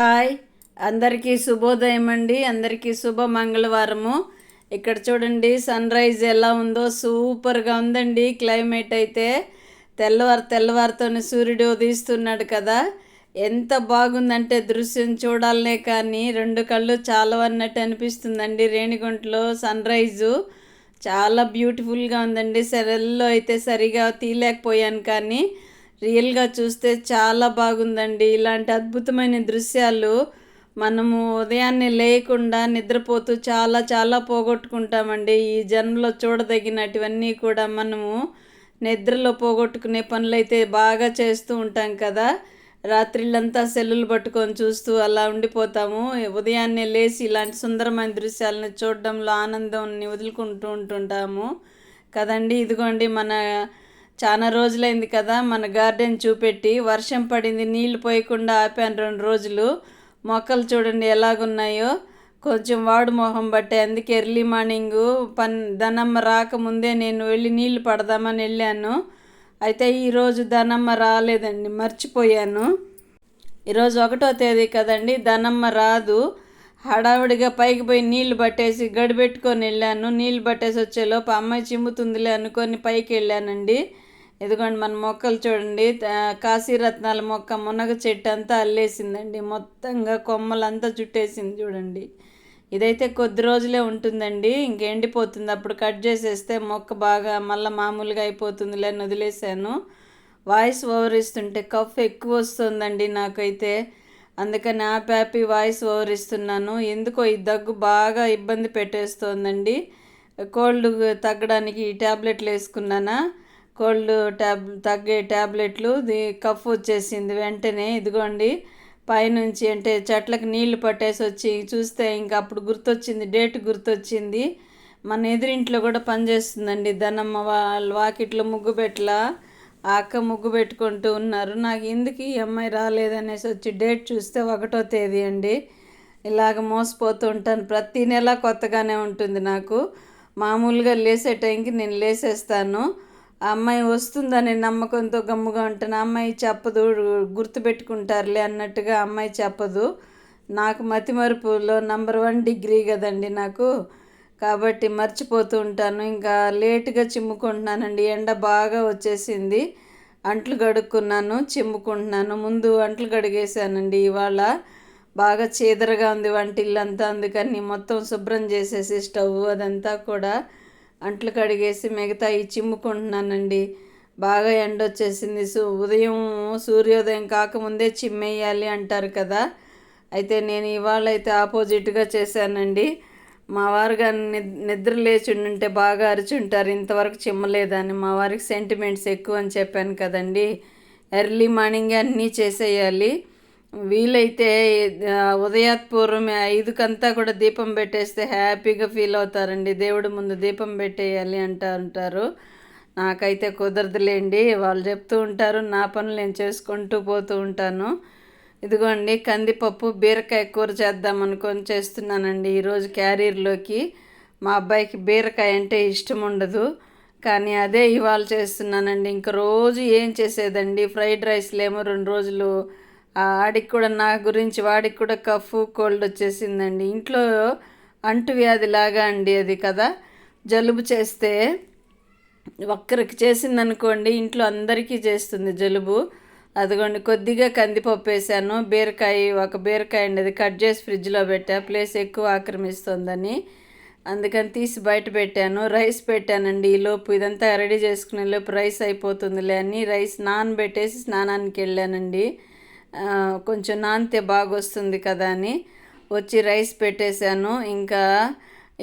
Hi. అందరికీ శుభోదయం అండి. అందరికీ శుభ మంగళవారము. ఇక్కడ చూడండి సన్ రైజ్ ఎలా ఉందో సూపర్గా ఉందండి. క్లైమేట్ అయితే తెల్లవారు తెల్లవారితోనే సూర్యుడు ఉదయిస్తున్నాడు కదా. ఎంత బాగుందంటే దృశ్యం చూడాలనే కానీ రెండు కళ్ళు చాలా అన్నట్టు అనిపిస్తుందండి. రేణిగుంటలో సన్ రైజు చాలా బ్యూటిఫుల్గా ఉందండి. సెరల్లో అయితే సరిగా తీయలేకపోయాను కానీ రియల్గా చూస్తే చాలా బాగుందండి. ఇలాంటి అద్భుతమైన దృశ్యాలు మనము ఉదయాన్నే లేకుండా నిద్రపోతూ చాలా చాలా పోగొట్టుకుంటామండి. ఈ జన్మలో చూడదగినటివన్నీ కూడా మనము నిద్రలో పోగొట్టుకునే పనులైతే బాగా చేస్తూ ఉంటాం కదా. రాత్రిళ్ళంతా సెల్లులు పట్టుకొని చూస్తూ అలా ఉండిపోతాము. ఉదయాన్నే లేచి ఇలాంటి సుందరమైన దృశ్యాలను చూడడంలో ఆనందాన్ని వదులుకుంటూ ఉంటుంటాము కదండి. ఇదిగోండి మన చాలా రోజులైంది కదా మన గార్డెన్ చూపెట్టి వర్షం పడింది నీళ్ళు పోయకుండా ఆపాను రెండు రోజులు. మొక్కలు చూడండి ఎలాగున్నాయో. కొంచెం వాడు మొహం బట్టే అందుకే ఎర్లీ మార్నింగ్ పన్ దనమ్మ రాకముందే నేను వెళ్ళి నీళ్ళు పడదామని వెళ్ళాను. అయితే ఈరోజు ధనమ్మ రాలేదండి మర్చిపోయాను. ఈరోజు ఒకటో తేదీ కదండి ధనమ్మ రాదు. హడావుడిగా పైకి పోయి నీళ్ళు పట్టేసి గడి పెట్టుకొని వెళ్ళాను. నీళ్ళు పట్టేసి వచ్చేలోపు అమ్మాయి చిమ్ముతుందిలే అనుకొని పైకి వెళ్ళానండి. ఇదిగోండి మన మొక్కలు చూడండి. కాశీరత్నాల మొక్క మునగ చెట్టు అంతా అల్లేసిందండి. మొత్తంగా కొమ్మలంతా చుట్టేసింది చూడండి. ఇదైతే కొద్ది రోజులే ఉంటుందండి. ఇంకెండిపోతుంది? అప్పుడు కట్ చేసేస్తే మొక్క బాగా మళ్ళీ మామూలుగా అయిపోతుందిలే అని వదిలేశాను. వాయిస్ ఓవర్ ఇస్తుంటే కఫ్ ఎక్కువ వస్తుందండి నాకైతే. అందుకని ఆ హ్యాపీ వాయిస్ ఓవర్ ఇస్తున్నాను ఎందుకో ఈ దగ్గు బాగా ఇబ్బంది పెట్టేస్తోందండి. కోల్డ్ తగ్గడానికి ఈ ట్యాబ్లెట్లు వేసుకున్నానా? కోల్డ్ ట్యాబ్ తగ్గే ట్యాబ్లెట్లు కఫ్ వచ్చేసింది వెంటనే. ఇదిగోండి. పైనుంచి అంటే చెట్లకు నీళ్ళు పట్టేసి వచ్చి చూస్తే ఇంకా అప్పుడు గుర్తొచ్చింది డేట్ గుర్తొచ్చింది. మన ఎదురింట్లో కూడా పనిచేస్తుందండి ధనమ్మ వాళ్ళ వాకిట్లో ముగ్గు పెట్టలా ఆ అక్క ముగ్గు పెట్టుకుంటూ ఉన్నారు. నాకు ఎందుకు ఈ అమ్మాయి రాలేదనేసి వచ్చి డేట్ చూస్తే ఒకటో తేదీ అండి. ఇలాగ మోసపోతూ ఉంటాను. ప్రతి నెల కొత్తగానే ఉంటుంది నాకు. మామూలుగా లేసే టైంకి నేను లేసేస్తాను. అమ్మాయి వస్తుందనే నమ్మకంతో గమ్ముగా ఉంటాను అమ్మాయి చెప్పదు గుర్తుపెట్టుకుంటారులే అన్నట్టుగా అమ్మాయి చెప్పదు. నాకు మతిమరుపులో నంబర్ వన్ డిగ్రీ కదండి నాకు. కాబట్టి మర్చిపోతూ ఉంటాను. ఇంకా లేటుగా చిమ్ముకుంటున్నానండి. ఎండ బాగా వచ్చేసింది. అంట్లు కడుక్కున్నాను చిమ్ముకుంటున్నాను. ముందు అంట్లు కడిగేసానండి ఇవాళ. బాగా చీదరగా ఉంది వంటిల్లంతా. అందుకని మొత్తం శుభ్రం చేసేసి స్టవ్ అదంతా కూడా అంట్లు కడిగేసి మిగతా ఈ చిమ్ముకుంటున్నానండి. బాగా ఎండ వచ్చేసింది ఉదయం సూర్యోదయం కాకముందే చిమ్మేయాలి అంటారు కదా. అయితే నేను ఇవాళ అయితే ఆపోజిట్గా చేశానండి. మా వారు కానీ నిద్ర లేచి ఉంటే బాగా అరిచుంటారు. ఇంతవరకు చిమ్మలేదని మా వారికి సెంటిమెంట్స్ ఎక్కువ అని చెప్పాను కదండి. ఎర్లీ మార్నింగ్ అన్నీ చేసేయాలి. వీలైతే ఉదయాత్పూర్వం ఐదుకంతా కూడా దీపం పెట్టేస్తే హ్యాపీగా ఫీల్ అవుతారండి. దేవుడి ముందు దీపం పెట్టేయాలి అంటూ ఉంటారు. నాకైతే కుదరదులేండి. వాళ్ళు చెప్తూ ఉంటారు నా పనులు నేను చేసుకుంటూ పోతూ ఉంటాను. ఇదిగోండి కందిపప్పు బీరకాయ కూర చేద్దాం అనుకొని చేస్తున్నానండి. ఈరోజు క్యారీర్లోకి మా అబ్బాయికి బీరకాయ అంటే ఇష్టం ఉండదు. కానీ అదే ఇవాళ చేస్తున్నానండి. ఇంక రోజు ఏం చేసేదండి? ఫ్రైడ్ రైస్లేమో రెండు రోజులు ఆడికి కూడా నా గురించి వాడికి కూడా కఫ్ కోల్డ్ వచ్చేసిందండి. ఇంట్లో అంటువ్యాధి లాగా అండి అది కదా. జలుబు చేస్తే ఒక్కరికి చేసిందనుకోండి ఇంట్లో అందరికీ చేస్తుంది జలుబు. అదిగోండి కొద్దిగా కందిపప్పు వేసాను. బీరకాయ ఒక బీరకాయ అండి అది కట్ చేసి ఫ్రిడ్జ్లో పెట్టా. ప్లేస్ ఎక్కువ ఆక్రమిస్తుందని. అందుకని తీసి బయట పెట్టాను. రైస్ పెట్టానండి ఈ లోపు. ఇదంతా రెడీ చేసుకునే లోపు రైస్ అయిపోతుందిలే అని. రైస్ నానబెట్టేసి స్నానానికి వెళ్ళానండి. కొంచెం నానితే బాగా వస్తుంది కదా అని వచ్చి రైస్ పెట్టేశాను. ఇంకా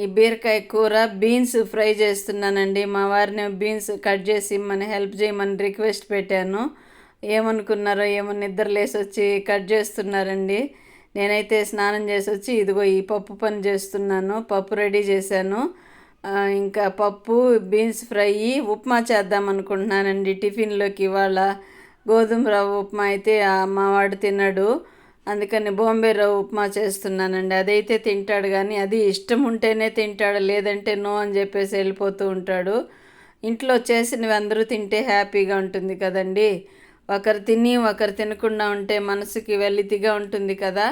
ఈ బీరకాయ కూర బీన్స్ ఫ్రై చేస్తున్నానండి. మా వారిని బీన్స్ కట్ చేసి ఇమ్మని హెల్ప్ చేయమని రిక్వెస్ట్ పెట్టాను. ఏమనుకున్నారో ఏమో నిద్ర లేసి వచ్చి కట్ చేస్తున్నారండి. నేనైతే స్నానం చేసి వచ్చి ఇదిగో ఈ పప్పు పని చేస్తున్నాను. పప్పు రెడీ చేశాను. ఇంకా పప్పు బీన్స్ ఫ్రై ఉప్మా చేద్దాం అనుకుంటున్నానండి టిఫిన్లోకి ఇవాళ. గోధుమ రవ్వ ఉప్మా అయితే మా వాడు తిన్నాడు. అందుకని బాంబే రవ్వ ఉప్మా చేస్తున్నానండి. అదైతే తింటాడు కానీ అది ఇష్టం ఉంటేనే తింటాడు లేదంటే నో అని చెప్పేసి వెళ్ళిపోతూ ఉంటాడు. ఇంట్లో చేసినవి అందరూ తింటే హ్యాపీగా ఉంటుంది కదండి. ఒకరు తిని ఒకరు తినకుండా ఉంటే మనసుకి వెలితిగా ఉంటుంది కదా.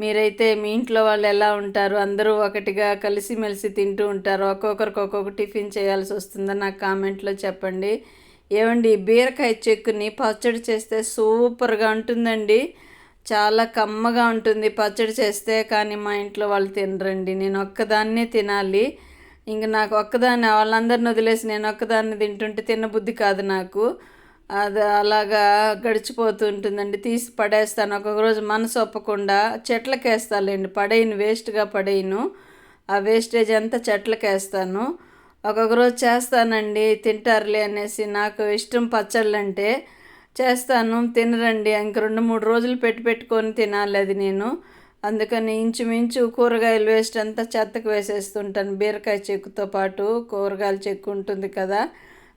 మీరైతే మీ ఇంట్లో వాళ్ళు ఎలా ఉంటారు? అందరూ ఒకటిగా కలిసిమెలిసి తింటూ ఉంటారు. ఒక్కొక్కరికి ఒక్కొక్క టిఫిన్ చేయాల్సి వస్తుందో? నాకు కామెంట్లో చెప్పండి. ఏమండి బీరకాయ చెక్కుని పచ్చడి చేస్తే సూపర్గా ఉంటుందండి. చాలా కమ్మగా ఉంటుంది పచ్చడి చేస్తే కానీ మా ఇంట్లో వాళ్ళు తినరండి. నేను ఒక్కదాన్నే తినాలి. ఇంక నాకు ఒక్కదాన్ని వాళ్ళందరిని వదిలేసి నేను ఒక్కదాన్ని తింటుంటే తినబుద్ధి కాదు నాకు. అది అలాగా గడిచిపోతూ ఉంటుందండి. తీసి పడేస్తాను. ఒక్కొక్క రోజు మనసు ఒప్పకుండా చెట్లకేస్తాలేండి పడేయను వేస్ట్గా పడేయను. ఆ వేస్టేజ్ అంతా చెట్లకేస్తాను. ఒక్కొక్క రోజు చేస్తానండి తింటారులే అనేసి నాకు ఇష్టం పచ్చళ్ళు అంటే చేస్తాను తినరండి. ఇంక రెండు మూడు రోజులు పెట్టి పెట్టుకొని తినాలి అది నేను. అందుకని ఇంచుమించు కూరగాయలు వేస్ట్ అంతా చెత్తకు వేసేస్తుంటాను. బీరకాయ చెక్కుతో పాటు కూరగాయల చెక్కు ఉంటుంది కదా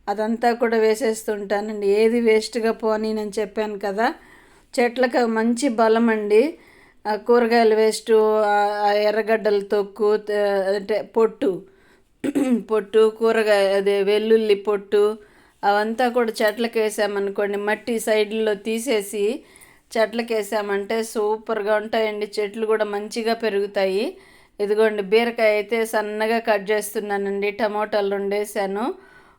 అదంతా కూడా వేసేస్తుంటానండి. ఏది వేస్ట్గా పోని నేను చెప్పాను కదా చెట్లకు మంచి బలం అండి. కూరగాయల వేస్ట్ ఎర్రగడ్డల తొక్కు అంటే పొట్టు పొట్టు కూరగాయ అదే వెల్లుల్లి పొట్టు అవంతా కూడా చెట్లకు వేసామనుకోండి మట్టి సైడ్లో తీసేసి చెట్లకు వేసామంటే సూపర్గా ఉంటాయండి. చెట్లు కూడా మంచిగా పెరుగుతాయి. ఇదిగోండి బీరకాయ అయితే సన్నగా కట్ చేస్తున్నానండి. టమోటాలు రెండేసాను.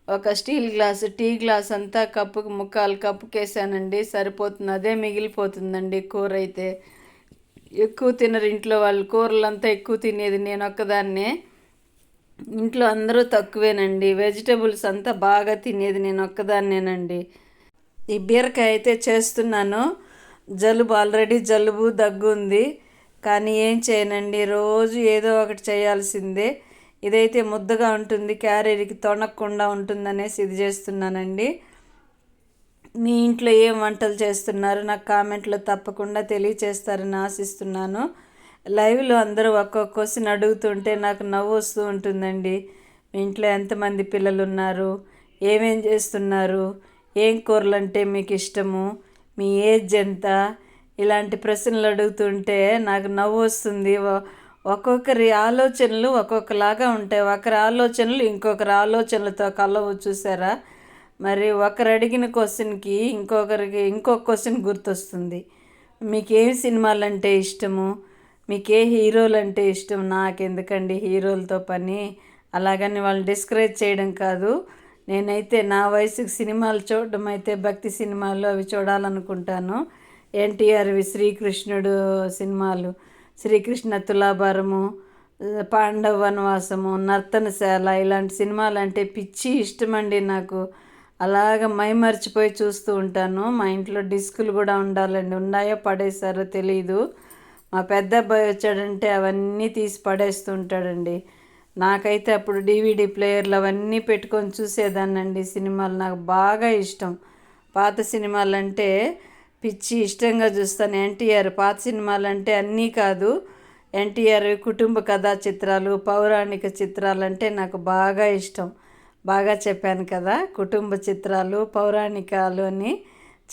ఒక స్టీల్ గ్లాస్ టీ గ్లాస్ అంతా కప్పుకి ముక్కాలు కప్పుకేసానండి. సరిపోతుంది అదే మిగిలిపోతుందండి కూర అయితే. ఎక్కువ తినరు ఇంట్లో వాళ్ళు కూరలంతా ఎక్కువ తినేది నేను ఒక్కదాన్నే. ఇంట్లో అందరూ తక్కువేనండి. వెజిటబుల్స్ అంతా బాగా తినేది నేను ఒక్కదాన్నేనండి. ఈ బీరకాయ అయితే చేస్తున్నాను. జలుబు ఆల్రెడీ జలుబు దగ్గు ఉంది. కానీ ఏం చేయనండి రోజు ఏదో ఒకటి చేయాల్సిందే. ఇదైతే ముద్దగా ఉంటుంది క్యారీకి తొనకుండా ఉంటుందనేసి ఇది చేస్తున్నానండి. మీ ఇంట్లో ఏం వంటలు చేస్తున్నారు? నాకు కామెంట్లో తప్పకుండా తెలియచేస్తారని ఆశిస్తున్నాను. లైవ్లో అందరూ ఒక్కొక్క క్వశ్చన్ అడుగుతుంటే నాకు నవ్వు వస్తూ ఉంటుందండి. మీ ఇంట్లో ఎంతమంది పిల్లలు ఉన్నారు ఏమేం చేస్తున్నారు? ఏం కూరలు అంటే మీకు ఇష్టము? మీ ఏజ్ ఎంత? ఇలాంటి ప్రశ్నలు అడుగుతుంటే నాకు నవ్వు వస్తుంది. ఒక్కొక్కరి ఆలోచనలు ఒక్కొక్కలాగా ఉంటాయి. ఒకరి ఆలోచనలు ఇంకొకరి ఆలోచనలతో కలవు చూసారా? మరి ఒకరు అడిగిన క్వశ్చన్కి ఇంకొకరికి ఇంకొక క్వశ్చన్ గుర్తొస్తుంది. మీకు ఏం సినిమాలు అంటే ఇష్టము? మీకే హీరోలు అంటే ఇష్టం నాకెందుకండి హీరోలతో పని? అలాగని వాళ్ళు డిస్కరేజ్ చేయడం కాదు. నేనైతే నా వయసుకి సినిమాలు చూడడం అయితే భక్తి సినిమాలు అవి చూడాలనుకుంటాను. ఎన్టీఆర్వి శ్రీకృష్ణుడు సినిమాలు శ్రీకృష్ణ తులాభారము పాండవ వనవాసము నర్తనశాల ఇలాంటి సినిమాలు అంటే పిచ్చి ఇష్టమండి నాకు. అలాగ మైమర్చిపోయి చూస్తూ ఉంటాను. మా ఇంట్లో డిస్కులు కూడా ఉండాలండి ఉన్నాయో పడేసారో తెలియదు మా పెద్ద అబ్బాయి వచ్చాడంటే అవన్నీ తీసి పడేస్తుంటాడండి. నాకైతే అప్పుడు డివిడి ప్లేయర్లు అవన్నీ పెట్టుకొని చూసేదాన్నండి. సినిమాలు నాకు బాగా ఇష్టం. పాత సినిమాలు అంటే పిచ్చి ఇష్టంగా చూస్తాను. ఎన్టీఆర్ పాత సినిమాలు అంటే అన్నీ కాదు. ఎన్టీఆర్ కుటుంబ కథా చిత్రాలు పౌరాణిక చిత్రాలు అంటే నాకు బాగా ఇష్టం. బాగా చెప్పాను కదా కుటుంబ చిత్రాలు పౌరాణికాలు అని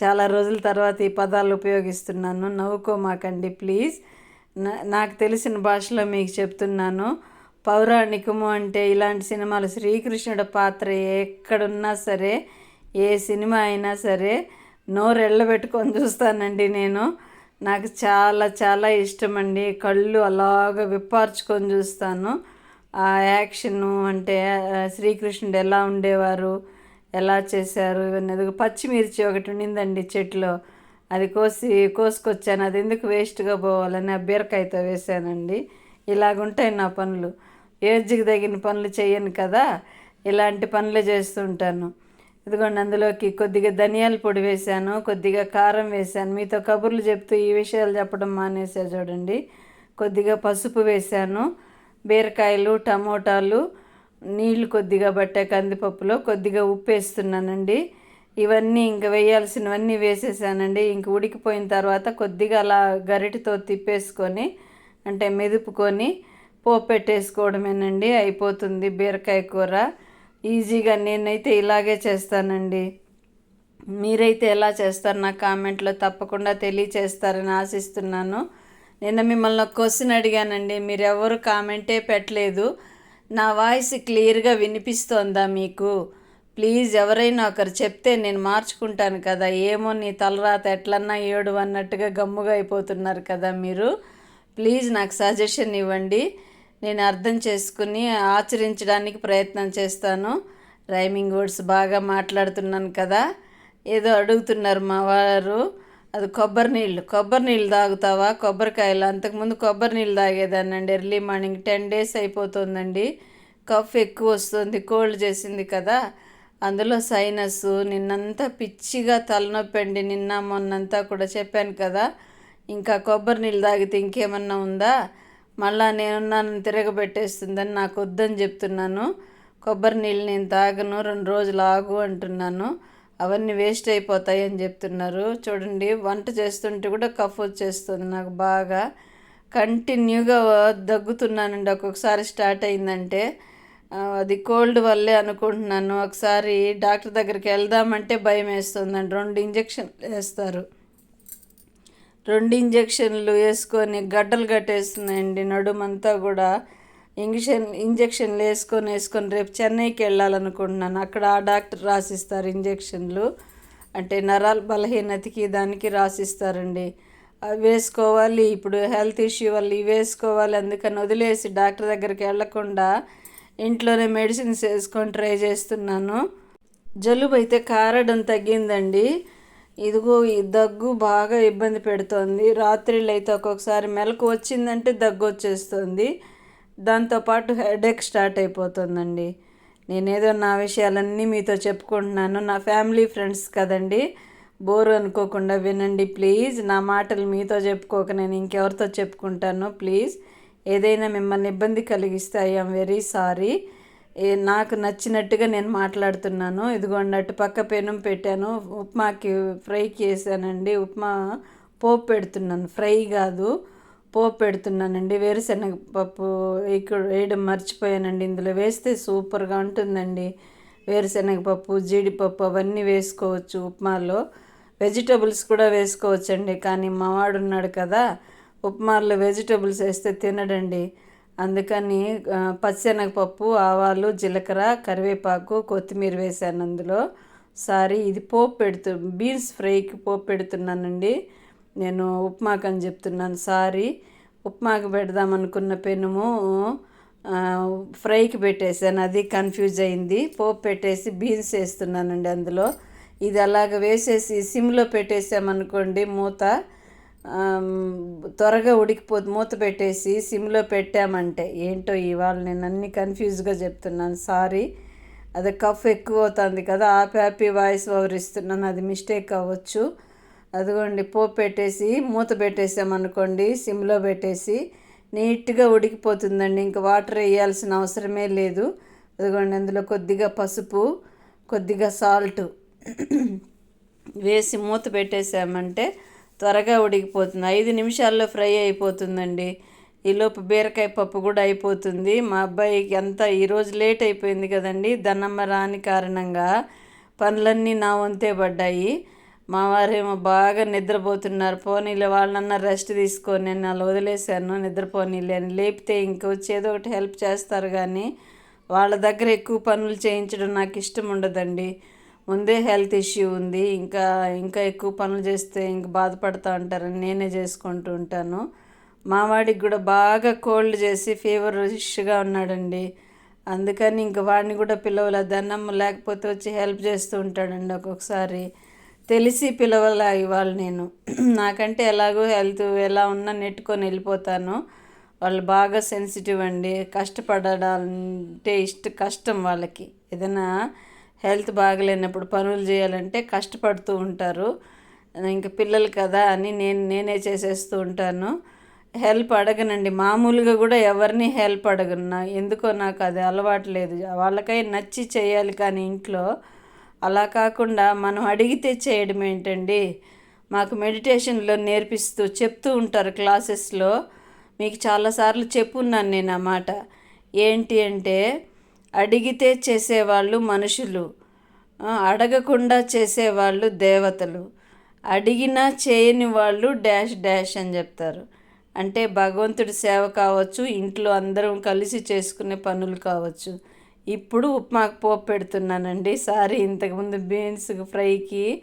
చాలా రోజుల తర్వాత ఈ పదాలు ఉపయోగిస్తున్నాను. నవ్వుకోమాకండి ప్లీజ్. నాకు తెలిసిన భాషలో మీకు చెప్తున్నాను. పౌరాణికము అంటే ఇలాంటి సినిమాలు శ్రీకృష్ణుడి పాత్ర ఎక్కడున్నా సరే ఏ సినిమా అయినా సరే నోరు ఎళ్ళబెట్టుకొని చూస్తానండి నేను. నాకు చాలా చాలా ఇష్టం అండి కళ్ళు అలాగ విప్పార్చుకొని చూస్తాను. ఆ యాక్షను అంటే శ్రీకృష్ణుడు ఎలా ఉండేవారు ఎలా చేశారు ఇవన్నీ. పచ్చిమిర్చి ఒకటి ఉండిందండి చెట్లో అది కోసి కోసుకొచ్చాను. అది ఎందుకు వేస్ట్గా పోవాలని ఆ బీరకాయతో వేసానండి. ఇలాగుంటాయి నా పనులు. ఏజ్కి తగిన పనులు చేయను కదా? ఇలాంటి పనులు చేస్తుంటాను. ఇదిగోండి అందులోకి కొద్దిగా ధనియాల పొడి వేశాను కొద్దిగా కారం వేశాను మీతో కబుర్లు చెప్తూ ఈ విషయాలు చెప్పడం మానేసా చూడండి. కొద్దిగా పసుపు వేశాను బీరకాయలు టమోటాలు నీళ్ళు కొద్దిగా పట్టే కందిపప్పులో కొద్దిగా ఉప్పు వేస్తున్నానండి. ఇవన్నీ ఇంక వేయాల్సినవన్నీ వేసేసానండి. ఇంక ఉడికిపోయిన తర్వాత కొద్దిగా అలా గరిటతో తిప్పేసుకొని అంటే మెదుపుకొని పోపు పెట్టేసుకోవడమేనండి. అయిపోతుంది బీరకాయ కూర. ఈజీగా నేనైతే ఇలాగే చేస్తానండి. మీరైతే ఎలా చేస్తారు? నా కామెంట్లో తప్పకుండా తెలియచేస్తారని ఆశిస్తున్నాను. నిన్న మిమ్మల్ని ఒక క్వశ్చన్ అడిగానండి. మీరెవరు కామెంటే పెట్టలేదు. నా వాయిస్ క్లియర్గా వినిపిస్తోందా మీకు? ప్లీజ్ ఎవరైనా ఒకరు చెప్తే నేను మార్చుకుంటాను కదా. ఏమో నీ తలరాత ఎట్లన్నా ఏడు అన్నట్టుగా గమ్ముగా అయిపోతున్నారు కదా మీరు. ప్లీజ్ నాకు సజెషన్ ఇవ్వండి. నేను అర్థం చేసుకుని ఆచరించడానికి ప్రయత్నం చేస్తాను. రైమింగ్ వర్డ్స్ బాగా మాట్లాడుతున్నాను కదా. ఏదో అడుగుతున్నారు మా వారు. అది కొబ్బరి నీళ్ళు. కొబ్బరి నీళ్ళు తాగుతావా? కొబ్బరికాయలు. అంతకుముందు కొబ్బరి నీళ్ళు తాగేదానండి ఎర్లీ మార్నింగ్ టెన్ డేస్ అయిపోతుందండి. కఫ్ ఎక్కువ వస్తుంది కోల్డ్ చేసింది కదా. అందులో సైనస్ నిన్నంతా పిచ్చిగా తలనొప్పి అండి నిన్న మొన్నంతా కూడా చెప్పాను కదా. ఇంకా కొబ్బరి నీళ్ళు తాగితే ఇంకేమన్నా ఉందా? మళ్ళా నన్ను తిరగబెట్టేస్తుందని నాకు వద్దని చెప్తున్నాను. కొబ్బరి నీళ్ళు నేను తాగను రెండు రోజులు ఆగు అంటున్నాను. అవన్నీ వేస్ట్ అయిపోతాయి అని చెప్తున్నారు. చూడండి వంట చేస్తుంటే కూడా కఫ్ వచ్చేస్తుంది నాకు బాగా. కంటిన్యూగా దగ్గుతున్నానండి. ఒక్కొక్కసారి స్టార్ట్ అయిందంటే అది కోల్డ్ వల్లే అనుకుంటున్నాను. ఒకసారి డాక్టర్ దగ్గరికి వెళ్దామంటే భయం వేస్తుందండి. రెండు ఇంజక్షన్లు వేస్తారు. రెండు ఇంజక్షన్లు వేసుకొని గడ్డలు కట్టేస్తున్నాయండి. నడుమంతా కూడా ఇంజక్షన్ ఇంజక్షన్లు వేసుకొని వేసుకొని రేపు చెన్నైకి వెళ్ళాలనుకుంటున్నాను. అక్కడ ఆ డాక్టర్ రాసిస్తారు ఇంజక్షన్లు. అంటే నరాల బలహీనతకి దానికి రాసిస్తారండి. అవి వేసుకోవాలి. ఇప్పుడు హెల్త్ ఇష్యూ వల్ల ఇవి వేసుకోవాలి. అందుకని వదిలేసి డాక్టర్ దగ్గరికి వెళ్ళకుండా ఇంట్లోనే మెడిసిన్స్ వేసుకొని ట్రై చేస్తున్నాను. జలుబు అయితే కారడం తగ్గిందండి. ఇదిగో ఈ దగ్గు బాగా ఇబ్బంది పెడుతోంది. రాత్రిళ్ళు అయితే ఒక్కొక్కసారి మెలకు వచ్చిందంటే దగ్గు వచ్చేస్తుంది. దాంతోపాటు హెడేక్ స్టార్ట్ అయిపోతుందండి. నేనేదో నా విషయాలన్నీ మీతో చెప్పుకుంటున్నాను. నా ఫ్యామిలీ ఫ్రెండ్స్ కదండి. బోరు అనుకోకుండా వినండి ప్లీజ్. నా మాటలు మీతో చెప్పుకోక నేను ఇంకెవరితో చెప్పుకుంటాను ప్లీజ్. ఏదైనా మిమ్మల్ని ఇబ్బంది కలిగిస్తే ఐఎమ్ వెరీ సారీ నాకు నచ్చినట్టుగా నేను మాట్లాడుతున్నాను. ఇదిగోండి అటు పక్క పెనం పెట్టాను. ఉప్మాకి ఫ్రైకి వేసానండి ఉప్మా పోపు పెడుతున్నాను. ఫ్రై కాదు పోపు పెడుతున్నానండి. వేరుశనగ పప్పు ఇక్కడ వేయడం మర్చిపోయానండి. ఇందులో వేస్తే సూపర్గా ఉంటుందండి. వేరుశనగ పప్పు జీడిపప్పు అవన్నీ వేసుకోవచ్చు ఉప్మాలో. వెజిటబుల్స్ కూడా వేసుకోవచ్చండి. కానీ మావాడున్నాడు కదా ఉప్మాలో వెజిటబుల్స్ వేస్తే తినడండి. అందుకని పచ్చిశనగపప్పు ఆవాలు జీలకర్ర కరివేపాకు కొత్తిమీర వేసాను అందులో. సారీ ఇది పోపు పెడుతు బీన్స్ ఫ్రైకి పోపు పెడుతున్నానండి. నేను ఉప్మాకు అని చెప్తున్నాను సారీ. ఉప్మాకు పెడదాం అనుకున్న పెనుము ఫ్రైకి పెట్టేసాను అది కన్ఫ్యూజ్ అయింది. పోపు పెట్టేసి బీన్స్ వేస్తున్నానండి అందులో. ఇది అలాగ వేసేసి సిమ్లో పెట్టేసామనుకోండి మూత త్వరగా ఉడికిపోతు మూత పెట్టేసి సిమ్లో పెట్టామంటే ఏంటో ఇవాళ నేను అన్ని కన్ఫ్యూజ్గా చెప్తున్నాను. సారీ. అదే కఫ్ ఎక్కువ అవుతుంది కదా ఆపి హ్యాపీ వాయిస్ ఓవర్ ఇస్తున్నాను. అది మిస్టేక్ అవ్వచ్చు. అదిగోండి పోపు పెట్టేసి మూత పెట్టేసామనుకోండి సిమ్లో పెట్టేసి నీట్గా ఉడికిపోతుందండి. ఇంకా వాటర్ వేయాల్సిన అవసరమే లేదు. అదిగోండి అందులో కొద్దిగా పసుపు కొద్దిగా సాల్ట్ వేసి మూత పెట్టేసామంటే త్వరగా ఉడికిపోతుంది. ఐదు నిమిషాల్లో ఫ్రై అయిపోతుందండి. ఈలోపు బీరకాయ పప్పు కూడా అయిపోతుంది. మా అబ్బాయికి అంతా ఈరోజు లేట్ అయిపోయింది కదండి. దన్నమ్మ రాని కారణంగా పనులన్నీ నా వంతే పడ్డాయి. మా వారేమో బాగా నిద్రపోతున్నారు. పోనీలే వాళ్ళన్నా రెస్ట్ తీసుకొని నేను అలా వదిలేశాను. నిద్రపోనీలే అని లేపితే ఇంకొచ్చి ఏదో ఒకటి హెల్ప్ చేస్తారు కానీ వాళ్ళ దగ్గర ఎక్కువ పనులు చేయించడం నాకు ఇష్టం ఉండదండి. ముందే హెల్త్ ఇష్యూ ఉంది ఇంకా ఇంకా ఎక్కువ పనులు చేస్తే ఇంక బాధపడుతూ ఉంటారని నేనే చేసుకుంటూ ఉంటాను. మా వాడికి కూడా బాగా కోల్డ్ చేసి ఫీవర్ ఇష్గా ఉన్నాడండి. అందుకని ఇంక వాడిని కూడా పిలవలే దన్నమ్మ లేకపోతే వచ్చి హెల్ప్ చేస్తూ ఉంటాడండి ఒక్కొక్కసారి. తెలిసి పిలవలే ఇవాళ నేను. నాకంటే ఎలాగో హెల్త్ ఎలా ఉన్నా నెట్టుకొని వెళ్ళిపోతాను. వాళ్ళు బాగా సెన్సిటివ్ అండి కష్టపడాలంటే ఇష్ట కష్టం వాళ్ళకి. ఏదైనా హెల్త్ బాగలేనప్పుడు పనులు చేయాలంటే కష్టపడుతూ ఉంటారు. ఇంకా పిల్లలు కదా అని నేను నేనే చేసేస్తూ ఉంటాను. హెల్ప్ అడగనండి. మామూలుగా కూడా ఎవరిని హెల్ప్ అడగను. నా ఎందుకో నాకు అది అలవాటు లేదు. వాళ్ళకై నచ్చి చేయాలి కానీ ఇంట్లో. అలా కాకుండా మనం అడిగితే చేయడం ఏంటండి? మాకు మెడిటేషన్లో నేర్పిస్తూ చెప్తూ ఉంటారు క్లాసెస్లో. మీకు చాలాసార్లు చెప్పున్నాను నేను ఆ మాట. ఏంటి అంటే అడిగితే చేసేవాళ్ళు మనుషులు. అడగకుండా చేసేవాళ్ళు దేవతలు. అడిగినా చేయని వాళ్ళు డాష్ డాష్ అని చెప్తారు. అంటే భగవంతుడి సేవ కావచ్చు ఇంట్లో అందరం కలిసి చేసుకునే పనులు కావచ్చు. ఇప్పుడు ఉప్మాకు పోపు పెడుతున్నానండి. సారీ ఇంతకుముందు బీన్స్ ఫ్రైకి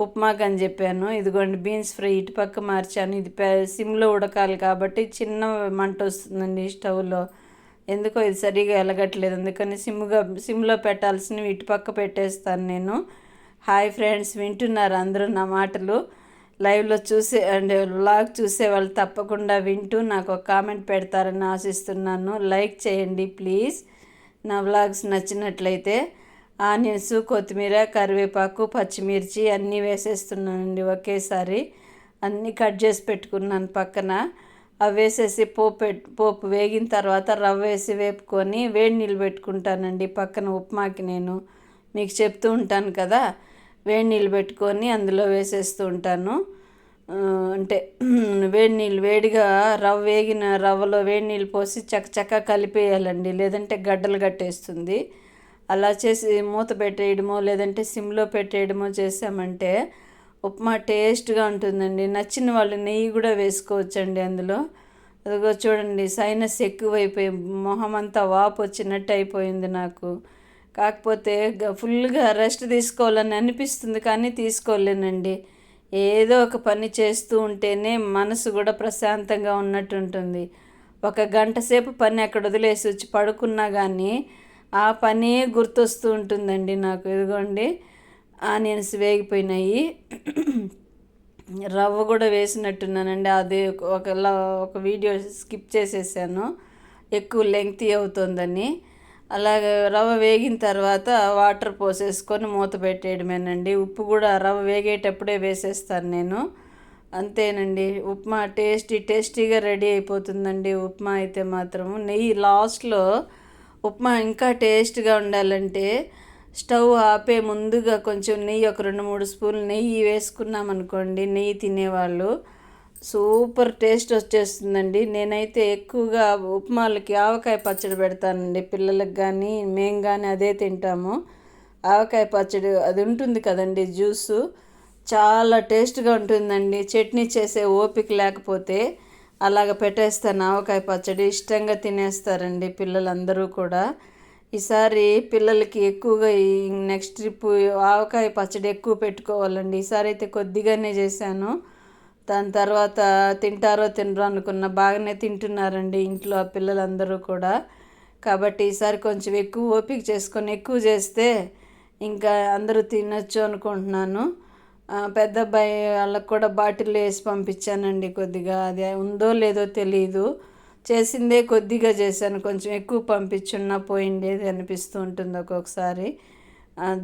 ఉప్మాకు అని చెప్పాను. ఇదిగోండి బీన్స్ ఫ్రై ఇటు పక్క మార్చాను. ఇది సిమ్లో ఉడకాలి కాబట్టి చిన్న మంట వస్తుందండి స్టవ్లో. ఎందుకో ఇది సరిగా ఎలగట్లేదు. అందుకని సిమ్గా సిమ్లో పెట్టాల్సినవి ఇటు పక్క పెట్టేస్తాను నేను. హాయ్ ఫ్రెండ్స్ వింటున్నారు అందరూ నా మాటలు. లైవ్లో చూసే అండ్ వ్లాగ్ చూసే వాళ్ళు తప్పకుండా వింటూ నాకు ఒక కామెంట్ పెడతారని ఆశిస్తున్నాను. లైక్ చేయండి ప్లీజ్ నా వ్లాగ్స్ నచ్చినట్లయితే ఆనియన్స్ కొత్తిమీర కరివేపాకు పచ్చిమిర్చి అన్నీ వేసేస్తున్నానండి ఒకేసారి. అన్నీ కట్ చేసి పెట్టుకున్నాను పక్కన. అవి వేసేసి పోపు పోపు వేగిన తర్వాత రవ్వ వేసి వేపుకొని వేడి నీళ్ళు పెట్టుకుంటానండి. పక్కన ఉప్మాకి నేను మీకు చెప్తూ ఉంటాను కదా వేడి నీళ్ళు పెట్టుకొని అందులో వేసేస్తూ ఉంటాను. అంటే వేడి నీళ్ళు వేడిగా రవ్వ వేగిన రవ్వలో వేడి నీళ్ళు పోసి చక్క కలిపేయాలండి. లేదంటే గడ్డలు కట్టేస్తుంది. అలా చేసి మూత పెట్టేయడమో లేదంటే సిమ్లో పెట్టేయడమో చేసామంటే ఉప్మా టేస్ట్గా ఉంటుందండి. నచ్చిన వాళ్ళు నెయ్యి కూడా వేసుకోవచ్చండి అందులో. అదిగో చూడండి సైనస్ ఎక్కువైపోయి మొహం అంతా వాపు వచ్చినట్టు అయిపోయింది నాకు. కాకపోతే ఫుల్గా రెస్ట్ తీసుకోవాలని అనిపిస్తుంది కానీ తీసుకోలేనండి. ఏదో ఒక పని చేస్తూ ఉంటేనే మనసు కూడా ప్రశాంతంగా ఉన్నట్టు ఉంటుంది ఒక గంట సేపు పని అక్కడ వదిలేసి వచ్చి పడుకున్నా కానీ ఆ పనే గుర్తొస్తూ ఉంటుందండి నాకు. ఇదిగోండి ఆనియన్స్ వేగిపోయినాయి. రవ్వ కూడా వేసినట్టున్నానండి. అది ఒకలా ఒక వీడియో స్కిప్ చేసేసాను. ఎక్కువ లెంగ్తీ అవుతుందని. అలాగే రవ్వ వేగిన తర్వాత వాటర్ పోసేసుకొని మూత పెట్టేయడమేనండి. ఉప్పు కూడా రవ్వ వేగేటప్పుడే వేసేస్తాను నేను. అంతేనండి. ఉప్మా టేస్టీ టేస్టీగా రెడీ అయిపోతుందండి ఉప్మా అయితే మాత్రము. నెయ్యి లాస్ట్లో ఉప్మా ఇంకా టేస్ట్గా ఉండాలంటే స్టవ్ ఆపే ముందుగా కొంచెం నెయ్యి ఒక రెండు మూడు స్పూన్లు నెయ్యి వేసుకున్నాం అనుకోండి నెయ్యి తినేవాళ్ళు. సూపర్ టేస్ట్ వచ్చేస్తుందండి. నేనైతే ఎక్కువగా ఉప్మాలకి ఆవకాయ పచ్చడి పెడతానండి. పిల్లలకు కానీ మేము కానీ అదే తింటాము. ఆవకాయ పచ్చడి అది ఉంటుంది కదండి జ్యూసు. చాలా టేస్ట్గా ఉంటుందండి. చట్నీ చేసే ఓపిక లేకపోతే అలాగ పెట్టేస్తాను ఆవకాయ పచ్చడి. ఇష్టంగా తినేస్తారండి పిల్లలందరూ కూడా. ఈసారి పిల్లలకి ఎక్కువగా ఈ నెక్స్ట్ ట్రిప్ ఆవకాయ పచ్చడి ఎక్కువ పెట్టుకోవాలండి. ఈసారి అయితే కొద్దిగానే చేశాను. దాని తర్వాత తింటారో తినరో అనుకున్న బాగానే తింటున్నారండి ఇంట్లో ఆ పిల్లలందరూ కూడా. కాబట్టి ఈసారి కొంచెం ఎక్కువ ఓపిక చేసుకొని ఎక్కువ చేస్తే ఇంకా అందరూ తినచ్చు అనుకుంటున్నాను. పెద్ద అబ్బాయి వాళ్ళకి కూడా బాటిల్ వేసి పంపించానండి కొద్దిగా. అది ఉందో లేదో తెలియదు చేసిందే కొద్దిగా చేశాను. కొంచెం ఎక్కువ పంపించున్నా పోయిండేది అనిపిస్తూ ఉంటుంది ఒక్కొక్కసారి.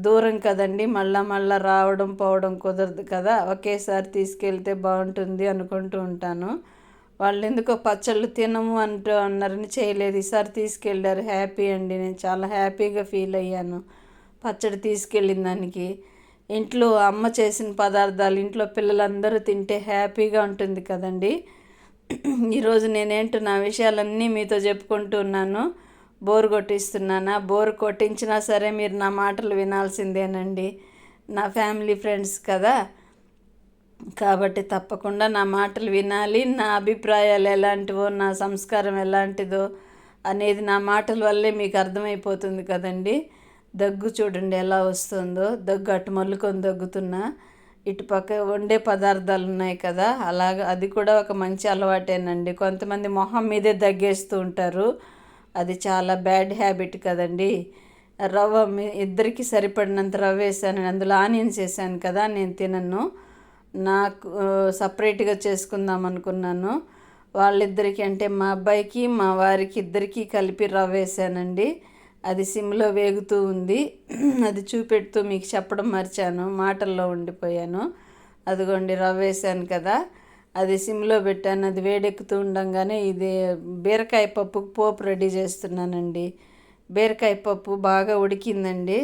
దూరం కదండి మళ్ళా మళ్ళా రావడం పోవడం కుదరదు కదా. ఒకేసారి తీసుకెళ్తే బాగుంటుంది అనుకుంటూ ఉంటాను. వాళ్ళు ఎందుకో పచ్చళ్ళు తినము అంటూ అన్నారని చేయలేదు. ఈసారి తీసుకెళ్ళారు. హ్యాపీ అండి. నేను చాలా హ్యాపీగా ఫీల్ అయ్యాను పచ్చడి తీసుకెళ్ళిన దానికి. ఇంట్లో అమ్మ చేసిన పదార్థాలు ఇంట్లో పిల్లలందరూ తింటే హ్యాపీగా ఉంటుంది కదండీ. ఈరోజు నేనేంటో నా విషయాలన్నీ మీతో చెప్పుకుంటున్నాను. బోర్ కొట్టిస్తున్నానా? బోర్ కొట్టించినా సరే మీరు నా మాటలు వినాల్సిందేనండి. నా ఫ్యామిలీ ఫ్రెండ్స్ కదా. కాబట్టి తప్పకుండా నా మాటలు వినాలి. నా అభిప్రాయాలు ఎలాంటివో నా సంస్కారం ఎలాంటిదో అనేది నా మాటల వల్లే మీకు అర్థమైపోతుంది కదండి. దగ్గు చూడండి ఎలా వస్తుందో. దగ్గు అటు మల్లుకొని దగ్గుతున్నా. ఇటుపక్క వండే పదార్థాలు ఉన్నాయి కదా అలాగ అది కూడా ఒక మంచి అలవాటేనండి. కొంతమంది మొహం మీదే దగ్గేస్తూ ఉంటారు. అది చాలా బ్యాడ్ హ్యాబిట్ కదండి. రవ్వ ఇద్దరికి సరిపడినంత రవ్వ వేసాను అందులో ఆనియన్స్ వేసాను కదా నేను తినను. నాకు సపరేట్గా చేసుకుందాం అనుకున్నాను. వాళ్ళిద్దరికి అంటే మా అబ్బాయికి మా వారికి ఇద్దరికీ కలిపి రవ్వ వేసానండి. అది సిమ్లో వేగుతూ ఉంది. అది చూపెడుతూ మీకు చెప్పడం మర్చాను. మాటల్లో ఉండిపోయాను. అదిగోండి రవ్వ వేసాను కదా. అది సిమ్లో పెట్టాను. అది వేడెక్కుతూ ఉండంగానే ఇది బీరకాయ పప్పు పోపు రెడీ చేస్తున్నానండి. బీరకాయ పప్పు బాగా ఉడికిందండి.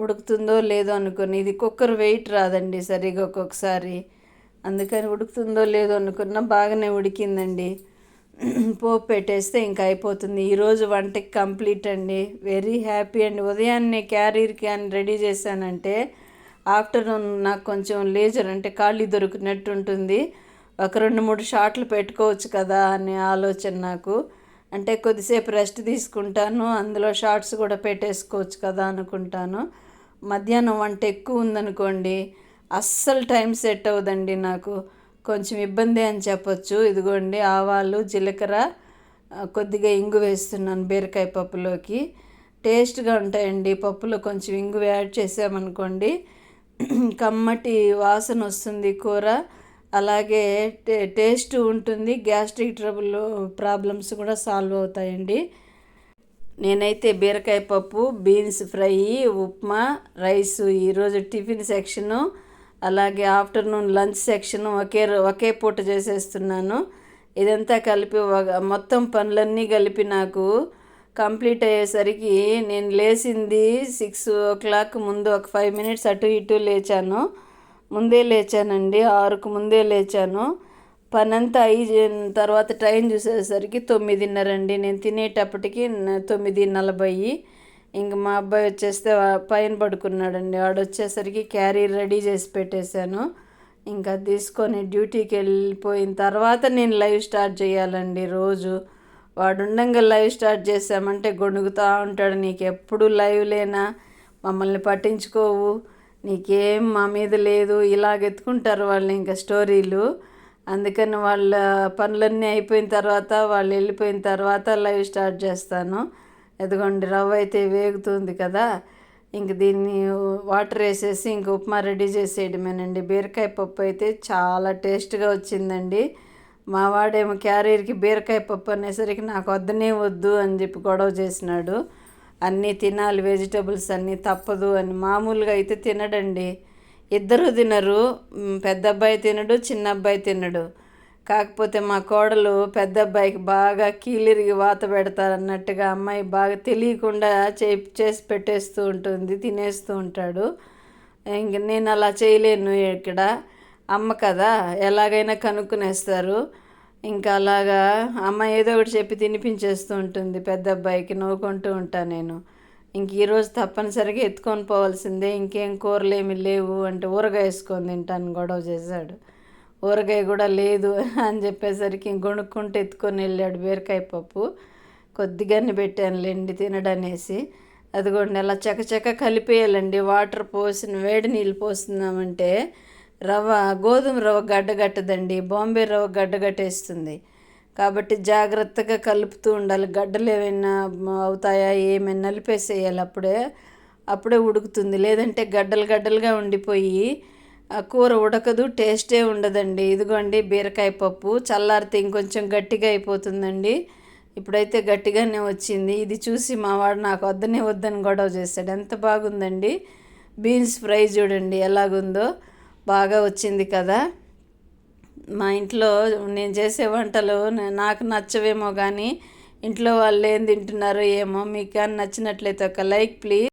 ఉడుకుతుందో లేదో అనుకుని ఇది కుక్కర్ వెయిట్ రాదండి సరిగా ఒక్కొక్కసారి. అందుకని ఉడుకుతుందో లేదో అనుకున్నా బాగానే ఉడికిందండి. పోపు పెట్టేస్తే ఇంకా అయిపోతుంది. ఈరోజు వంటకి కంప్లీట్ అండి. వెరీ హ్యాపీ అండి. ఉదయాన్నే క్యారీర్ క్యాన్ రెడీ చేశానంటే ఆఫ్టర్నూన్ నాకు కొంచెం లేజర్ అంటే ఖాళీ దొరికినట్టు ఉంటుంది ఒక రెండు మూడు షాట్లు పెట్టుకోవచ్చు కదా అనే ఆలోచన నాకు. అంటే కొద్దిసేపు రెస్ట్ తీసుకుంటాను. అందులో షార్ట్స్ కూడా పెట్టేసుకోవచ్చు కదా అనుకుంటాను. మధ్యాహ్నం వంట ఎక్కువ ఉందనుకోండి అస్సలు టైం సెట్ అవ్వదండి నాకు. కొంచెం ఇబ్బంది అని చెప్పొచ్చు. ఇదిగోండి ఆవాలు జీలకర్ర కొద్దిగా ఇంగు వేస్తున్నాను బీరకాయ పప్పులోకి. టేస్ట్గా ఉంటాయండి పప్పులో. కొంచెం ఇంగు యాడ్ చేసామనుకోండి కమ్మటి వాసన వస్తుంది కూర. అలాగే టే టేస్ట్ ఉంటుంది గ్యాస్ట్రిక్ ట్రబుల్ ప్రాబ్లమ్స్ కూడా సాల్వ్ అవుతాయండి. నేనైతే బీరకాయ పప్పు బీన్స్ ఫ్రై ఉప్మా రైస్. ఈరోజు టిఫిన్ సెక్షను అలాగే ఆఫ్టర్నూన్ లంచ్ సెక్షన్ ఒకే రో- ఒకే పూట చేసేస్తున్నాను. ఇదంతా కలిపి ఒక- మొత్తం పనులన్నీ కలిపి నాకు కంప్లీట్ అయ్యేసరికి నేను లేచింది సిక్స్ ఓ క్లాక్ ముందు ఒక ఫైవ్ మినిట్స్ అటు ఇటు లేచాను. ముందే లేచానండి ఆరుకు ముందే లేచాను. పనంతా అయి తర్వాత టైం చూసేసరికి తొమ్మిదిన్నర అండి. నేను తినేటప్పటికి తొమ్మిది నలభై. ఇంక మా అబ్బాయి వచ్చేస్తే పైన పడుకున్నాడండి. వాడు వచ్చేసరికి క్యారీ రెడీ చేసి పెట్టేశాను. ఇంకా తీసుకొని డ్యూటీకి వెళ్ళిపోయిన తర్వాత నేను లైవ్ స్టార్ట్ చేయాలండి రోజు. వాడు ఉండంగా లైవ్ స్టార్ట్ చేసామంటే గొణుగుతూ ఉంటాడు. నీకు ఎప్పుడు లైవ్ లేనా? మమ్మల్ని పట్టించుకోవు. నీకేం మా మీద లేదు. ఇలాగ ఎత్తుకుంటారు వాళ్ళు ఇంకా స్టోరీలు. అందుకని వాళ్ళ పనులన్నీ అయిపోయిన తర్వాత వాళ్ళు వెళ్ళిపోయిన తర్వాత లైవ్ స్టార్ట్ చేస్తాను. ఎదుగోండి రవ్వ అయితే వేగుతుంది కదా. ఇంక దీన్ని వాటర్ వేసేసి ఇంక ఉప్మా రెడీ చేసేయడమేనండి. బీరకాయ పప్పు అయితే చాలా టేస్ట్గా వచ్చిందండి. మా వాడేమో క్యారియర్కి బీరకాయ పప్పు అనేసరికి నాకు వద్దనే వద్దు అని చెప్పి గొడవ చేసినాడు. అన్నీ తినాలి వెజిటబుల్స్ అన్నీ తప్పదు అని మామూలుగా అయితే తినడండి. ఇద్దరు తినరు పెద్ద అబ్బాయి తినడు చిన్న అబ్బాయి తినడు. కాకపోతే మా కోడలు పెద్ద అబ్బాయికి బాగా కీలిరిగి వాత పెడతారన్నట్టుగా అమ్మాయి బాగా తెలియకుండా చే చేసి పెట్టేస్తూ ఉంటుంది తినేస్తూ ఉంటాడు. ఇంక నేను అలా చేయలేను ఇక్కడ. అమ్మ కదా ఎలాగైనా కనుక్కునేస్తారు. ఇంకా అలాగా అమ్మ ఏదో ఒకటి చెప్పి తినిపించేస్తూ ఉంటుంది పెద్ద అబ్బాయికి నవ్వుకుంటూ ఉంటాను నేను. ఇంక ఈరోజు తప్పనిసరిగా ఎత్తుకొని పోవాల్సిందే ఇంకేం కూరలు ఏమి లేవు అంటే ఊరగా వేసుకొని తింటాను గొడవ చేశాడు. ఊరగాయ కూడా లేదు అని చెప్పేసరికి ఇంక ఎత్తుకొని వెళ్ళాడు బీరకాయ పప్పు. కొద్దిగానే పెట్టానులేండి తినడనేసి. అదిగోండి అలా చకచక కలిపేయాలండి. వాటర్ పోసిన వేడి నీళ్ళు పోస్తున్నామంటే రవ్వ గోధుమ రవ్వ గడ్డగట్టదండి. బాంబే రవ్వ గడ్డగట్టేస్తుంది. కాబట్టి జాగ్రత్తగా కలుపుతూ ఉండాలి. గడ్డలు ఏమైనా అవుతాయా ఏమైనా నలిపేసేయాలి అప్పుడే. అప్పుడే ఉడుకుతుంది. లేదంటే గడ్డలు గడ్డలుగా ఉండిపోయి కూర ఉడకదు టేస్టే ఉండదండి. ఇదిగోండి బీరకాయ పప్పు. చల్లారితే ఇంకొంచెం గట్టిగా అయిపోతుందండి. ఇప్పుడైతే గట్టిగానే వచ్చింది. ఇది చూసి మా వాడు నాకు వద్దనే వద్దని గొడవ చేశాడు. ఎంత బాగుందండి. బీన్స్ ఫ్రై చూడండి ఎలాగుందో. బాగా వచ్చింది కదా. మా ఇంట్లో నేను చేసే వంటలు నాకు నచ్చవేమో కానీ ఇంట్లో వాళ్ళు ఏం తింటున్నారో ఏమో మీకు కానీ నచ్చినట్లయితే ఒక లైక్ ప్లీజ్.